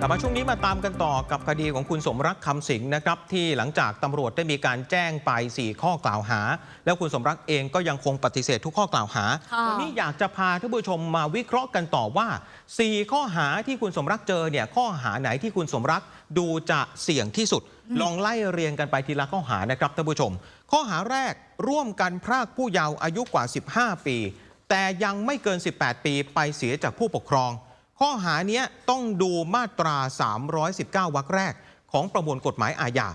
กลับมาช่วงนี้มาตามกันต่อกับคดีของคุณสมรักคำสิงห์นะครับที่หลังจากตำรวจได้มีการแจ้งไป 4 ข้อกล่าวหา แล้วคุณสมรักเองก็ยังคงปฏิเสธทุกข้อกล่าวหาค่ะวันี้อยากจะพาท่านผู้ชมมาวิเคราะห์กันต่อว่า 4 ข้อหาที่คุณสมรักเจอเนี่ยข้อหาไหนที่คุณสมรักดูจะเสี่ยงที่สุด ลองไล่เรียงกันไปทีละข้อหานะครับท่านผู้ชม ข้อหาแรกร่วมกันพรากผู้เยาว์อายุกว่า 15 ปี แต่ยังไม่เกิน 18 ปีไปเสียจากผู้ปกครอง ข้อหาเนี้ยต้องดูมาตรา 319 วรรคแรก ของประมวลกฎหมายอาญา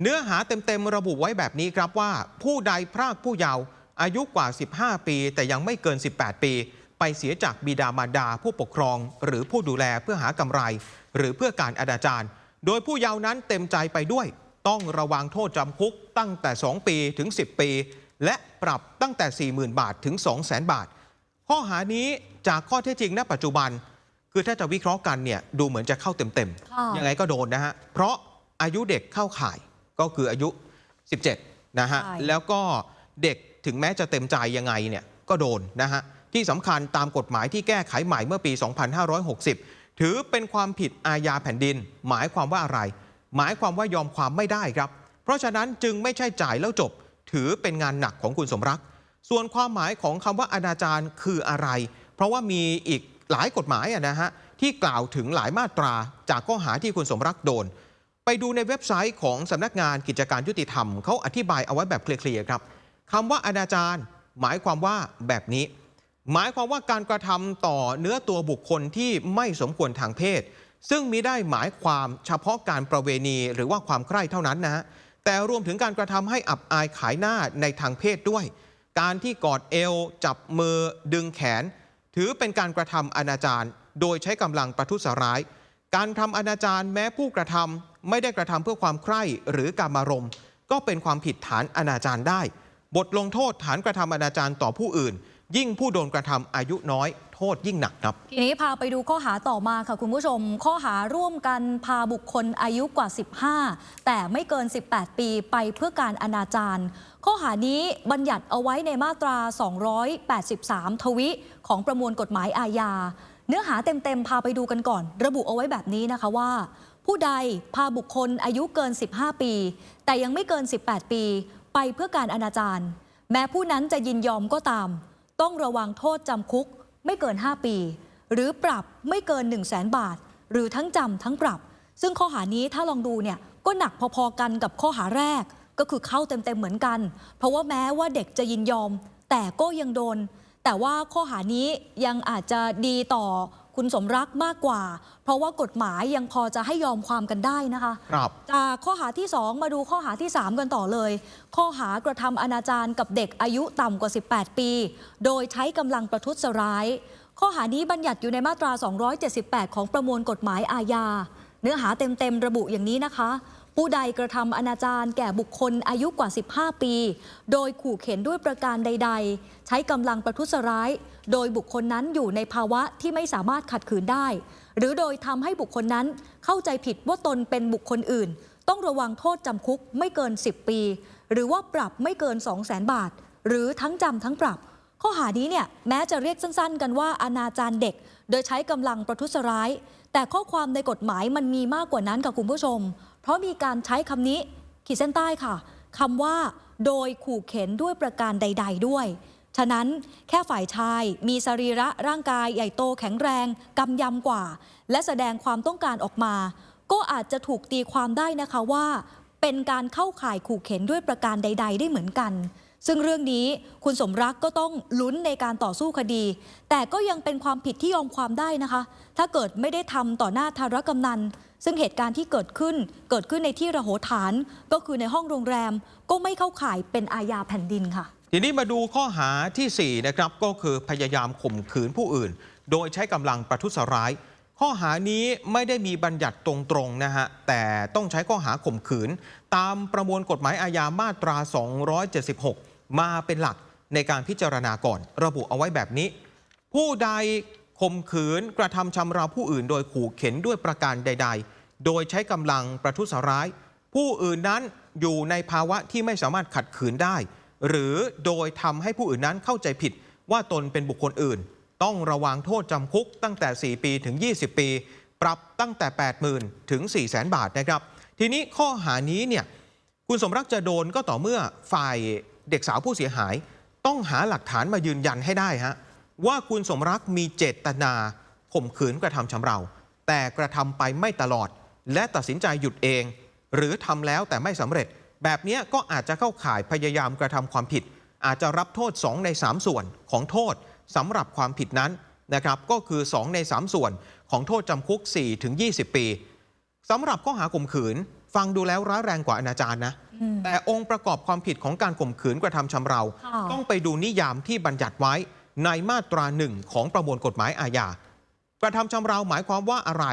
เนื้อหาเต็มๆระบุไว้แบบนี้ครับว่า ผู้ใดพรากผู้เยาว์อายุกว่า 15 ปี แต่ยังไม่เกิน 18 ปี ไปเสียจากบิดามารดาผู้ปกครอง หรือผู้ดูแลเพื่อหากำไร หรือเพื่อการอนาจารโดยผู้เยาว์นั้นเต็มใจไปด้วย ต้องระวังโทษจำคุกตั้งแต่ 2 ปีถึง 10 ปี และปรับตั้งแต่ 40,000 บาทถึง 200,000 บาท ข้อหานี้จากข้อเท็จจริงณปัจจุบัน คือถ้าจะวิเคราะห์กันเนี่ยดูเหมือนจะเข้าเต็มค่ะ ๆยังไงก็โดนนะฮะเพราะอายุเด็กเข้าข่ายก็คืออายุ 17นะฮะใช่ แล้วก็เด็กถึงแม้จะเต็มใจยังไงเนี่ยก็โดนนะฮะที่สำคัญตามกฎหมายที่แก้ไขใหม่เมื่อปี 2560 ถือเป็นความผิดอาญาแผ่นดิน หมายความว่าอะไร หมายความว่ายอมความไม่ได้ครับ เพราะฉะนั้นจึงไม่ใช่จ่ายแล้วจบ ถือเป็นงานหนักของคุณสมรัก ส่วนความหมายของคำว่าอนาจารคืออะไร เพราะว่ามีอีก หลายกฎหมายอะนะฮะที่กล่าวถึงหลายมาตราจากข้อหาที่คุณสมรักโดน ไปดูในเว็บไซต์ของสำนักงานกิจการยุติธรรมเขาอธิบายเอาไว้แบบเคลียร์ๆครับคำว่าอนาจารหมายความว่าแบบนี้ หมายความว่าการกระทำต่อเนื้อตัวบุคคลที่ไม่สมควรทางเพศ ซึ่งมิได้หมายความเฉพาะการประเวณีหรือว่าความใคร่เท่านั้นนะฮะแต่รวมถึงการกระทำให้อับอายขายหน้าในทางเพศด้วย การที่กอดเอว จับมือดึงแขน ถือเป็นการกระทำอนาจารโดยใช้กำลังประทุษร้าย การทำอนาจารแม้ผู้กระทำไม่ได้กระทำเพื่อความใคร่หรือการมารมณ์ก็เป็นความผิดฐานอนาจารได้ บทลงโทษฐานกระทำอนาจารต่อผู้อื่น ยิ่งผู้โดนกระทำอายุน้อย โทษยิ่งหนักครับ ทีนี้พาไปดูข้อหาต่อมาค่ะคุณผู้ชม ข้อหาร่วมกันพาบุคคลอายุกว่า 15 แต่ไม่เกิน 18 ปีไปเพื่อการอนาจารข้อหานี้บัญญัติเอาไว้ในมาตรา 283 ทวิของประมวลกฎหมายอาญา เนื้อหาเต็มๆ พาไปดูกันก่อน ระบุเอาไว้แบบนี้นะคะว่า ผู้ใดพาบุคคลอายุเกิน 15 ปี แต่ยังไม่เกิน 18 ปี ไปเพื่อการอนาจารแม้ผู้นั้นจะยินยอมก็ตาม ต้องระวังโทษจำคุก ไม่เกิน 5 ปี หรือปรับไม่เกิน 1 0 0 0 0แบาท หรือทั้งจำทั้งปรับ ซึ่งข้อหานี้ถ้าลองดูเนี่ยก็หนักพอๆกันกับข้อหาแรกก็คือเข้าเต็มๆเหมือนกัน เพราะว่าแม้ว่าเด็กจะยินยอม แต่ก็ยังโดน แต่ว่าข้อหานี้ยังอาจจะดีต่อ คุณสมรักมากกว่า เพราะว่ากฎหมายยังพอจะให้ยอมความกันได้นะคะครับจากข้อหาที่ 2 มาดูข้อหาที่ 3 กันต่อเลย ข้อหากระทำอนาจารกับเด็กอายุต่ำกว่า 18 ปี โดยใช้กำลังประทุษร้าย ข้อหานี้บัญญัติอยู่ในมาตรา 278 ของประมวลกฎหมายอาญา เนื้อหาเต็มๆระบุอย่างนี้นะคะ ผู้ใดกระทำอนาจารแก่บุคคลอายุกว่า 15 ปี โดยขู่เข็นด้วยประการใด ๆ ใช้กำลังประทุษร้าย โดยบุคคลนั้นอยู่ในภาวะที่ไม่สามารถขัดขืนได้ หรือโดยทำให้บุคคลนั้นเข้าใจผิดว่าตนเป็นบุคคลอื่น ต้องระวังโทษจำคุกไม่เกิน 10 ปี หรือว่าปรับไม่เกิน 2 0 0 0 0 0 บาท หรือทั้งจำทั้งปรับ ข้อหานี้เนี่ยแม้จะเรียกสั้นๆ กันว่าอนาจารเด็ก โดยใช้กำลังประทุษร้าย แต่ข้อความในกฎหมายมันมีมากกว่านั้นค่ะคุณผู้ชม เพราะมีการใช้คำนี้ขีดเส้นใต้ค่ะคำว่า โดยขู่เข็นด้วยประการใด ๆ ด้วย ฉะนั้นแค่ฝ่ายชายมีสรีระร่างกายใหญ่โตแข็งแรงกำยำกว่า และแสดงความต้องการออกมา ก็อาจจะถูกตีความได้นะคะว่า เป็นการเข้าข่ายขู่เข็นด้วยประการใด ๆ ได้เหมือนกันซึ่งเรื่องนี้คุณสมรักก็ต้องลุ้นในการต่อสู้คดี แต่ก็ยังเป็นความผิดที่ยอมความได้นะคะ ถ้าเกิดไม่ได้ทำต่อหน้าทารกำนัน ซึ่งเหตุการณ์ที่เกิดขึ้นเกิดขึ้นในที่ระโหฐานก็คือในห้องโรงแรมก็ไม่เข้าข่ายเป็นอาญาแผ่นดินค่ะ ทีนี้มาดูข้อหาทีสี่ 4 นะครับ ก็คือพยายามข่มขืนผู้อื่น โดยใช้กำลังประทุษร้าย ข้อหานี้ไม่ได้มีบัญญัติตรงๆนะฮะแต่ต้องใช้ข้อหาข่มขืน ตามประมวลกฎหมายอาญามาตรา 276 มาเป็นหลักในการพิจารณาก่อน ระบุเอาไว้แบบนี้ ผู้ใด ข่มขืนกระทำชำเราผู้อื่น โดยขู่เข็นด้วยประการใด ๆ โดยใช้กำลังประทุษร้าย ผู้อื่นนั้นอยู่ในภาวะที่ไม่สามารถขัดขืนได้ หรือโดยทำให้ผู้อื่นนั้นเข้าใจผิดว่าตนเป็นบุคคลอื่น ต้องระวังโทษจำคุกตั้งแต่ 4 ปีถึง 20 ปี ปรับตั้งแต่ 80,000 ถึง 400,000 บาทนะครับ ทีนี้ข้อหานี้เนี่ยคุณสมรักจะโดนก็ต่อเมื่อฝ่ายเด็กสาวผู้เสียหาย ต้องหาหลักฐานมายืนยันให้ได้ฮะ ว่าคุณสมรักมีเจตนาข่มขืนกระทำชำเรา แต่กระทำไปไม่ตลอด และตัดสินใจหยุดเอง หรือทำแล้วแต่ไม่สำเร็จ แบบเนี้ยก็อาจจะเข้าข่ายพยายามกระทำความผิด อาจจะรับโทษ 2 ใน 3 ส่วนของโทษสำหรับความผิดนั้นนะครับก็คือ 2 ใน 3 ส่วนของโทษจำคุก 4 ถึง 20 ปีสำหรับข้อหาข่มขืน ฟังดูแล้วร้ายแรงกว่าอนาจารนะอืมแต่องค์ประกอบความผิดของการข่มขืนกระทำชำเราค่ะต้องไปดูนิยามที่บัญญัติไว้ ในมาตราหนึ่งของประมวลกฎหมายอาญากระทำชำเราหมายความว่าอะไร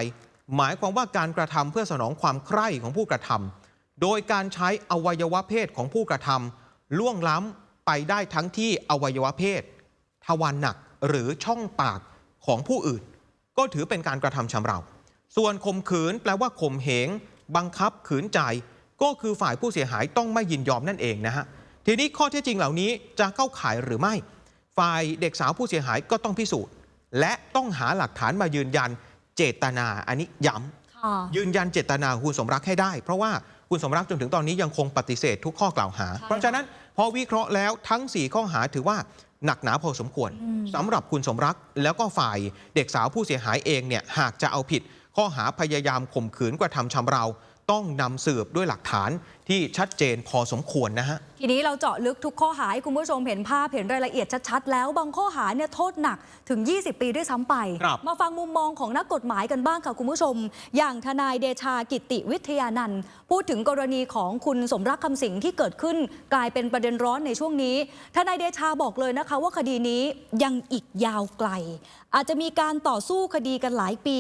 หมายความว่าการกระทำเพื่อสนองความใคร่ของผู้กระทำโดยการใช้อวัยวะเพศของผู้กระทำล่วงล้ำไปได้ทั้งที่อวัยวะเพศ ทวารหนักหรือช่องปากของผู้อื่น ก็ถือเป็นการกระทำชำเรา ส่วนข่มขืนแปลว่าข่มเหง บังคับขืนใจ ก็คือฝ่ายผู้เสียหายต้องไม่ยินยอมนั่นเองนะฮะทีนี้ข้อเท็จจริงเหล่านี้จะเข้าข่ายหรือไม่ ฝ่ายเด็กสาวผู้เสียหายก็ต้องพิสูจน์ และต้องหาหลักฐานมายืนยันเจตนาอันนี้ย้ำค่ะยืนยันเจตนาของคุณสมรักให้ได้ เพราะว่าคุณสมรักจนถึงตอนนี้ยังคงปฏิเสธทุกข้อกล่าวหาใช่เพราะฉะนั้นพอวิเคราะห์แล้วทั้ง 4 ข้อหาถือว่าหนักหนาพอสมควรอืมสำหรับคุณสมรักแล้วก็ฝ่ายเด็กสาวผู้เสียหายเองเนี่ยหากจะเอาผิด ข้อหาพยายามข่มขืนกระทำชำเราต้องนำสืบด้วยหลักฐาน ที่ชัดเจนพอสมควรนะฮะ ทีนี้เราเจาะลึกทุกข้อหาให้คุณผู้ชมเห็นภาพเห็นรายละเอียดชัดๆ แล้วบางข้อหาเนี่ยโทษหนักถึง 20 ปีด้วยซ้ำไป ครับมาฟังมุมมองของนักกฎหมายกันบ้างค่ะคุณผู้ชม อย่างทนายเดชากิติวิทยานันท์พูดถึงกรณีของคุณสมรักคำสิงที่เกิดขึ้น กลายเป็นประเด็นร้อนในช่วงนี้ ทนายเดชาบอกเลยนะคะ ว่าคดีนี้ยังอีกยาวไกล อาจจะมีการต่อสู้คดีกันหลายปี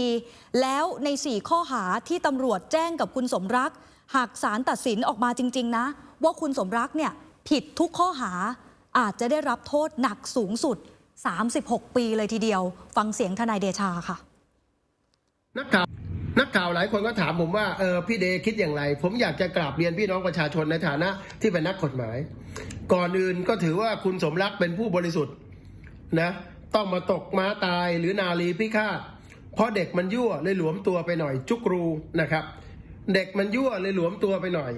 แล้วใน 4 ข้อหาที่ตำรวจแจ้งกับคุณสมรัก หากศาลตัดสินออกมาจริง ๆ นะ ว่าคุณสมรักเนี่ยผิดทุกข้อหาอาจจะได้รับโทษหนักสูงสุด 36 ปีเลยทีเดียว ฟังเสียงทนายเดชาค่ะ นักข่าวนักข่าวหลายคนก็ถามผมว่าเออพี่เดคิดอย่างไร ผมอยากจะกราบเรียนพี่น้องประชาชนในฐานะที่เป็นนักกฎหมาย ก่อนอื่นก็ถือว่าคุณสมรักเป็นผู้บริสุทธิ์นะต้องมาตกม้าตายหรือนาลีพิฆาตเพราะเด็กมันยั่วเลยหลวมตัวไปหน่อยจุกรูนะครับ เด็กมันยั่วเลยหลวมตัวไปหน่อย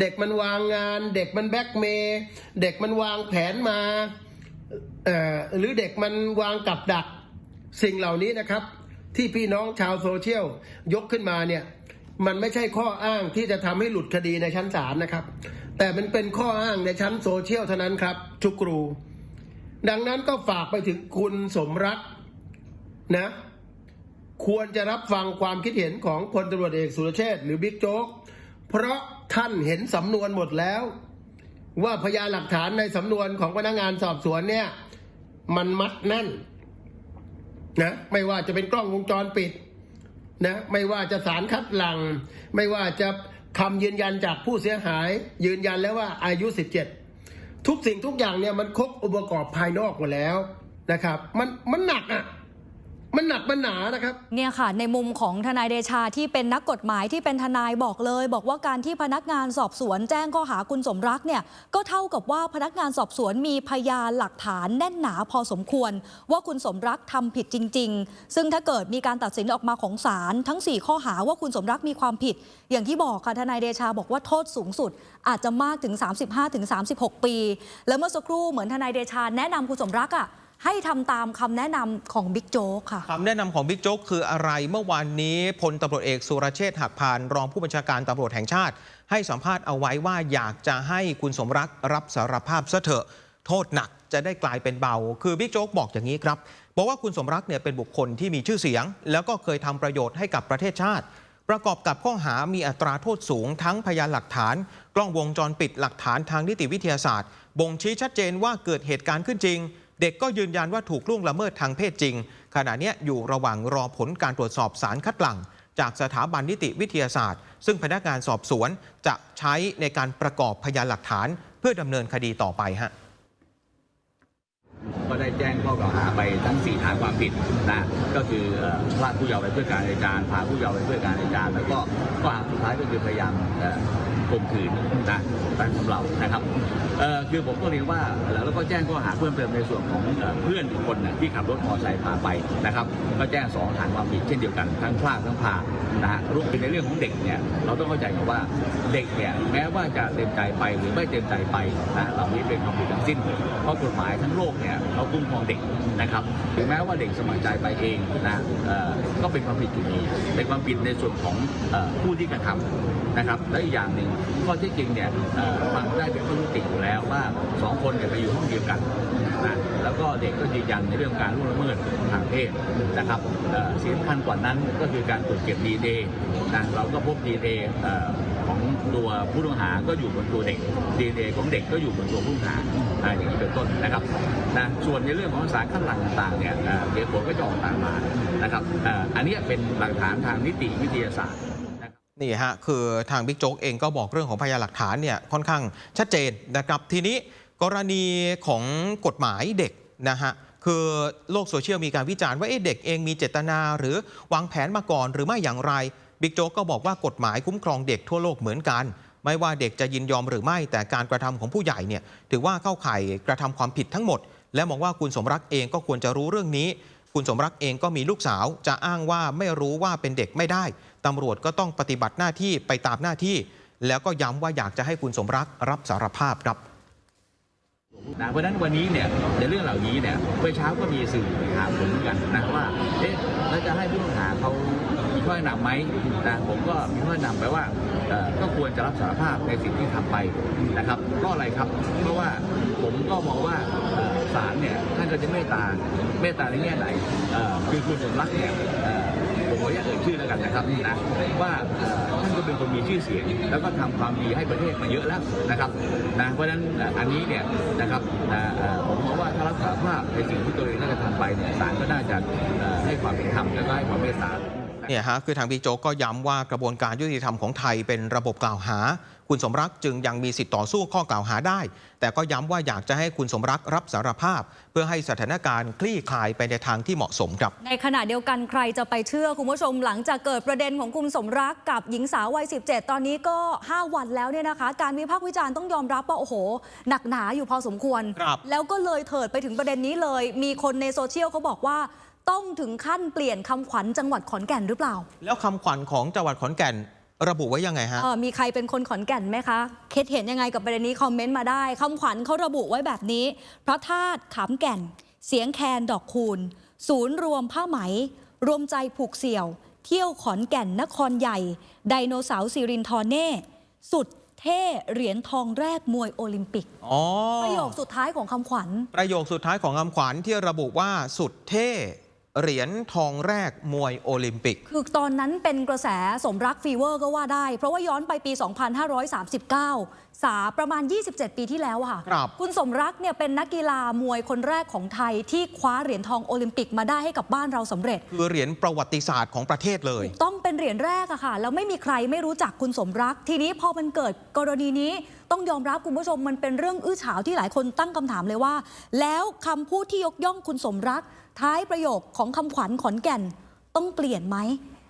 เด็กมันวางงาน เด็กมันแบ็กเมย์เด็กมันวางแผนมาหรือเด็กมันวางกับดัก สิ่งเหล่านี้นะครับ ที่พี่น้องชาวโซเชียลยกขึ้นมาเนี่ยมันไม่ใช่ข้ออ้างที่จะทำให้หลุดคดีในชั้นศาลนะครับ แต่มันเป็นข้ออ้างในชั้นโซเชียลเท่านั้นครับทุกครู ดังนั้นก็ฝากไปถึงคุณสมรักนะ ควรจะรับฟังความคิดเห็นของพลตำรวจเอกสุรเชษฐ์หรือบิ๊กโจ๊ก เพราะท่านเห็นสำนวนหมดแล้ว ว่าพยานหลักฐานในสำนวนของพนักงานสอบสวนเนี่ย มันมัดแน่นนะไม่ว่าจะเป็นกล้องวงจรปิดนะไม่ว่าจะสารคัดหลัง ไม่ว่าจะคำยืนยันจากผู้เสียหาย ยืนยันแล้วว่าอายุ 17 ทุกสิ่งทุกอย่างเนี่ยมันครบองค์ประกอบภายนอกหมดแล้วนะครับ มันมันหนักอะ มันหนักมันหนานะครับ เนี่ยค่ะ ในมุมของทนายเดชาที่เป็นนักกฎหมายที่เป็นทนายบอกเลย บอกว่าการที่พนักงานสอบสวนแจ้งข้อหาคุณสมรักเนี่ยก็เท่ากับว่าพนักงานสอบสวนมีพยานหลักฐานแน่นหนาพอสมควร ว่าคุณสมรักทำผิดจริง ๆ ซึ่งถ้าเกิดมีการตัดสินออกมาของศาลทั้ง 4 ข้อหาว่าคุณสมรักมีความผิด อย่างที่บอกค่ะทนายเดชาบอกว่าโทษสูงสุด อาจจะมากถึง 35-36 ปี แล้วเมื่อสักครู่เหมือนทนายเดชาแนะนำคุณสมรักอะ ให้ทำตามคำแนะนำของบิ๊กโจ๊กค่ะคำแนะนำของบิ๊กโจ๊กคืออะไรเมื่อวานนี้พลตำรวจเอกสุรเชษฐ์หักพานรองผู้บัญชาการตำรวจแห่งชาติ ให้สัมภาษณ์เอาไว้ว่าอยากจะให้คุณสมรักรับสารภาพซะเถอะโทษหนักจะได้กลายเป็นเบา คือบิ๊กโจ๊กบอกอย่างนี้ครับบอกว่าคุณสมรักเนี่ยเป็นบุคคลที่มีชื่อเสียง แล้วก็เคยทำประโยชน์ให้กับประเทศชาติ ประกอบกับข้อหามีอัตราโทษสูง ทั้งพยานหลักฐาน กล้องวงจรปิดหลักฐานทางนิติวิทยาศาสตร์ บ่งชี้ชัดเจนว่าเกิดเหตุการณ์ขึ้นจริง เด็กก็ยืนยันว่าถูกล่วงละเมิดทางเพศจริง ขณะนี้อยู่ระหว่างรอผลการตรวจสอบสารคัดหลั่ง จากสถาบันนิติวิทยาศาสตร์ ซึ่งพนักงานสอบสวนจะใช้ในการประกอบพยานหลักฐาน เพื่อดำเนินคดีต่อไปฮะก็ได้แจ้งข้อกล่าวหาไปทั้งสี่ฐานความผิดนะก็คือพรากผู้เยาว์ไปเพื่อการอนาจารพาผู้เยาว์ไปเพื่อการอนาจารแล้วก็ข้อหาสุดท้ายก็คือพยายาม ข่มขืนนะตั้งสำเรานะครับเอ่อคือผมก็เรียนว่าแล้วก็แจ้งข้อหาเพิ่มเติมในส่วนของเพื่อนอีกคนนะที่ขับรถมอเตอร์ไซค์พาไปนะครับ ก็แจ้งสองฐานความผิดเช่นเดียวกันทั้งพรากทั้งพานะฮะรวมถึงในเรื่องของเด็กเนี่ยเราต้องเข้าใจกันว่าเด็กเนี่ยแม้ว่าจะเต็มใจไปหรือไม่เต็มใจไปนะเหล่านี้เป็นความผิดทั้งสิ้นเพราะกฎหมายทั้งโลกเนี่ยเขาคุ้มครองเด็กนะครับถึงแม้ว่าเด็กสมัครใจไปเองนะเอ่อก็เป็นความผิดอยู่ดีเป็นความผิดในส่วนของผู้ที่กระทำนะครับและอีกอย่างหนึ่งข้อท็จจริงเนี่ยฟังได้เป็นข้อยุติอยู่แล้วว่าสองคนเนี่ยไปอยู่ห้องเดียวกันนะแล้วก็เด็กก็ยืนยันในเรื่องการล่วงละเมิดทางเพศนะครับสิ่งสำคัญกว่านั้นก็คือการตรวจเก็บดีเอนะเราก็พบดีเอของตัวผู้ต้องหาก็อยู่บนตัวเด็กดีเอของเด็กก็อยู่บนตัวผู้ต้องหาอย่างนี้เป็นต้นนะครับนะส่วนในเรื่องของสารขั้นหลังต่างๆเนี่ยเดี๋ยวผลก็จะออกตามมานะครับอันนี้เป็นหลักฐานทางนิติวิทยาศาสตร์ นี่ฮะคือทางบิ๊กโจ๊กเองก็บอกเรื่องของพยานหลักฐานเนี่ยค่อนข้างชัดเจนนะครับทีนี้กรณีของกฎหมายเด็กนะฮะคือโลกโซเชียลมีการวิจารณ์ว่าเอ๊ะเด็กเองมีเจตนาหรือวางแผนมาก่อนหรือไม่อย่างไรบิ๊กโจ๊กก็บอกว่ากฎหมายคุ้มครองเด็กทั่วโลกเหมือนกัน ไม่ว่าเด็กจะยินยอมหรือไม่แต่การกระทำของผู้ใหญ่เนี่ยถือว่าเข้าข่ายกระทำความผิดทั้งหมด และมองว่าคุณสมรักเองก็ควรจะรู้เรื่องนี้ คุณสมรักเองก็มีลูกสาว จะอ้างว่าไม่รู้ว่าเป็นเด็กไม่ได้ ตำรวจก็ต้องปฏิบัติหน้าที่ไปตามหน้าที่ แล้วก็ย้ำว่าอยากจะให้คุณสมรักรับสารภาพครับนะเพราะนั้นวันนี้เนี่ยในเรื่องเหล่านี้เนี่ยเมื่อเช้าก็มีสื่อถามผมเหมือนกันนะว่าเอ๊ะแล้วจะให้ผู้ต้องหาเขามีข้อแนะนำไหมนะผมก็มีข้อแนะนำไปว่าก็ควรจะรับสารภาพในสิ่งที่ทำไปนะครับ ก็อะไรครับ เพราะว่าผมก็มองว่าศาลเนี่ยท่านก็จะเมตตาเมตตาในแง่ไหนคือคุณสมรักเนี่ย ขออนุญาตเอ่ยชื่อแล้วกันนะครับนะว่าท่านก็เป็นคนมีชื่อเสียง แล้วก็ทำความดีให้ประเทศมาเยอะแล้วนะครับนะเพราะฉะนั้นอันนี้เนี่ยนะครับนะผมมองว่าถ้ารับสารภาพในสิ่งที่ตัวเองน่าจะทำไปเนี่ยศาลก็น่าจะให้ความเป็นธรรมและก็ให้ความเมตตา เนี่ยฮะคือทางบิ๊กโจ๊กก็ย้ำว่ากระบวนการยุติธรรมของไทยเป็นระบบกล่าวหา คุณสมรักจึงยังมีสิทธิ์ต่อสู้ข้อกล่าวหาได้ แต่ก็ย้ำว่าอยากจะให้คุณสมรักรับสารภาพ เพื่อให้สถานการณ์คลี่คลายไปในทางที่เหมาะสมครับ ในขณะเดียวกันใครจะไปเชื่อคุณผู้ชม หลังจากเกิดประเด็นของคุณสมรักกับหญิงสาววัย 17 ตอนนี้ก็ 5 วันแล้วเนี่ยนะคะ การวิพากษ์วิจารณ์ต้องยอมรับว่าโอ้โห หนักหนาอยู่พอสมควร ครับ แล้วก็เลยเถิดไปถึงประเด็นนี้เลย มีคนในโซเชียลเขาบอกว่า ต้องถึงขั้นเปลี่ยนคำขวัญจังหวัดขอนแก่นหรือเปล่า แล้วคำขวัญของจังหวัดขอนแก่นระบุไว้ยังไงฮะเออมีใครเป็นคนขอนแก่นไหมคะเคสเห็นยังไงกับประเด็นนี้คอมเมนต์มาได้คำขวัญเขาระบุไว้แบบนี้ พระธาตุขามแก่น เสียงแคนดอกคูณ ศูนย์รวมผ้าไหม รวมใจผูกเสี่ยว เที่ยวขอนแก่นนครใหญ่ ไดโนเสาร์สิรินทรเน่สุดเท่เหรียญทองแรกมวยโอลิมปิกอ๋อประโยคสุดท้ายของคำขวัญ ประโยคสุดท้ายของคำขวัญที่ระบุว่าสุดเท่ เหรียญทองแรกมวยโอลิมปิก คือตอนนั้นเป็นกระแสสมรักฟีเวอร์ก็ว่าได้ เพราะว่าย้อนไปปี 2539 สาประมาณ 27 ปีที่แล้วอะค่ะครับคุณสมรักเนี่ยเป็นนักกีฬามวยคนแรกของไทยที่คว้าเหรียญทองโอลิมปิกมาได้ให้กับบ้านเราสำเร็จ คือเหรียญประวัติศาสตร์ของประเทศเลย ต้องเป็นเหรียญแรกอะค่ะแล้วไม่มีใครไม่รู้จักคุณสมรัก ทีนี้พอมันเกิดกรณีนี้ ต้องยอมรับคุณผู้ชมมันเป็นเรื่องอื้อฉาวที่หลายคนตั้งคำถามเลยว่า แล้วคำพูดที่ยกย่องคุณสมรัก ท้ายประโยคของคำขวัญขอนแก่นต้องเปลี่ยนไหม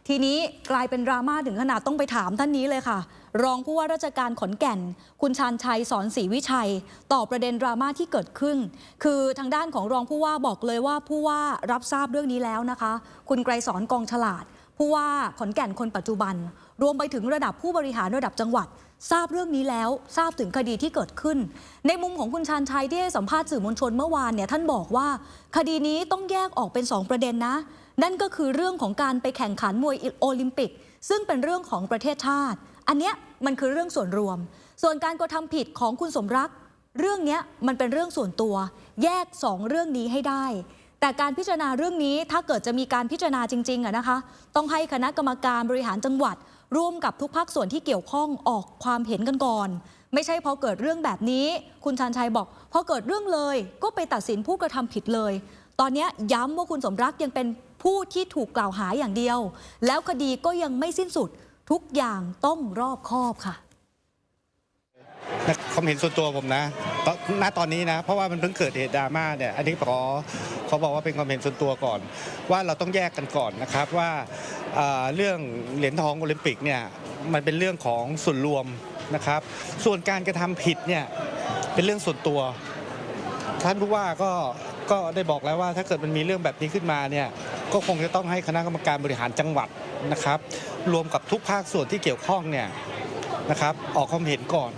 ทีนี้กลายเป็นดราม่าถึงขนาดต้องไปถามท่านนี้เลยค่ะ รองผู้ว่าราชการขอนแก่น คุณชาญชัยสอนศรีวิชัย ต่อประเด็นดราม่าที่เกิดขึ้น คือทางด้านของรองผู้ว่าบอกเลยว่าผู้ว่ารับทราบเรื่องนี้แล้วนะคะ คุณไกรสอนกองฉลาด ผู้ว่าขอนแก่นคนปัจจุบัน รวมไปถึงระดับผู้บริหารระดับจังหวัด ทราบเรื่องนี้แล้วทราบถึงคดีที่เกิดขึ้น ในมุมของคุณชาญชัยที่ให้สัมภาษณ์สื่อมวลชนเมื่อวานเนี่ยท่านบอกว่า คดีนี้ต้องแยกออกเป็น 2 ประเด็นนะ นั่นก็คือเรื่องของการไปแข่งขันมวยโอลิมปิก ซึ่งเป็นเรื่องของประเทศชาติ อันเนี้ยมันคือเรื่องส่วนรวม ส่วนการกระทำผิดของคุณสมรัก เรื่องเนี้ยมันเป็นเรื่องส่วนตัว แยกสองเรื่องนี้ให้ได้แต่การพิจารณาเรื่องนี้ถ้าเกิดจะมีการพิจารณาจริงๆอะนะคะ ต้องให้คณะกรรมการบริหารจังหวัด ร่วมกับทุกภาคส่วนที่เกี่ยวข้องออกความเห็นกันก่อน ไม่ใช่พอเกิดเรื่องแบบนี้ คุณชันชัยบอกพอเกิดเรื่องเลย ก็ไปตัดสินผู้กระทำผิดเลย ตอนนี้ยย้ำว่าคุณสมรักยังเป็นผู้ที่ถูกกล่าวหาอย่างเดียว แล้วคดีก็ยังไม่สิ้นสุดทุกอย่างต้องรอบคอบค่ะ ความเห็นส่วนตัวผมนะณตอนนี้นะ เพราะว่ามันเพิ่งเกิดเหตุดราม่าเนี่ย อันนี้ขอเขอบอกว่าเป็นความเห็นส่วนตัวก่อน ว่าเราต้องแยกกันก่อนนะครับว่าเอ่อเรื่องเหรียญทองโอลิมปิกเนี่ยมันเป็นเรื่องของส่วนรวมนะครับ ส่วนการกระทำผิดเนี่ยเป็นเรื่องส่วนตัว ท่านผู้ว่าก็ก็ได้บอกแล้วว่าถ้าเกิดมันมีเรื่องแบบนี้ขึ้นมาเนี่ยก็คงจะต้องให้คณะกรรมการบริหารจังหวัดนะครับ รวมกับทุกภาคส่วนที่เกี่ยวข้องเนี่ยนะครับออกความเห็นก่อน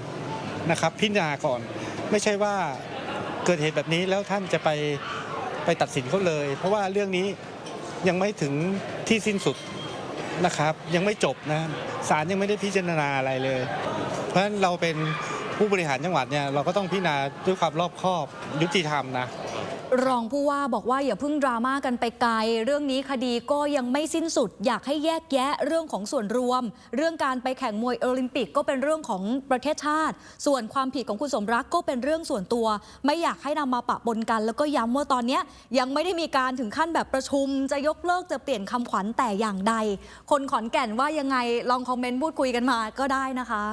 นะครับพิจารณาก่อน ไม่ใช่ว่าเกิดเหตุแบบนี้แล้วท่านจะไปไปตัดสินเขาเลย เพราะว่าเรื่องนี้ยังไม่ถึงที่สิ้นสุดนะครับ ยังไม่จบนะศาลยังไม่ได้พิจารณาอะไรเลย เพราะฉะนั้นเราเป็นผู้บริหารจังหวัดเนี่ยเราก็ต้องพิจารณาด้วยความรอบคอบยุติธรรมนะ รองผู้ว่าบอกว่าอย่าเพิ่งดราม่ากันไปไกล เรื่องนี้คดีก็ยังไม่สิ้นสุด อยากให้แยกแยะเรื่องของส่วนรวม เรื่องการไปแข่งมวยโอลิมปิกก็เป็นเรื่องของประเทศชาติ ส่วนความผิดของคุณสมรักก็เป็นเรื่องส่วนตัว ไม่อยากให้นำมาปะปนกัน แล้วก็ย้ำว่าตอนนี้ยังไม่ได้มีการถึงขั้นแบบประชุม จะยกเลิกจะเปลี่ยนคำขวัญแต่อย่างใด คนขอนแก่นว่ายังไงลองคอมเมนต์พูดคุยกันมาก็ได้นะคะ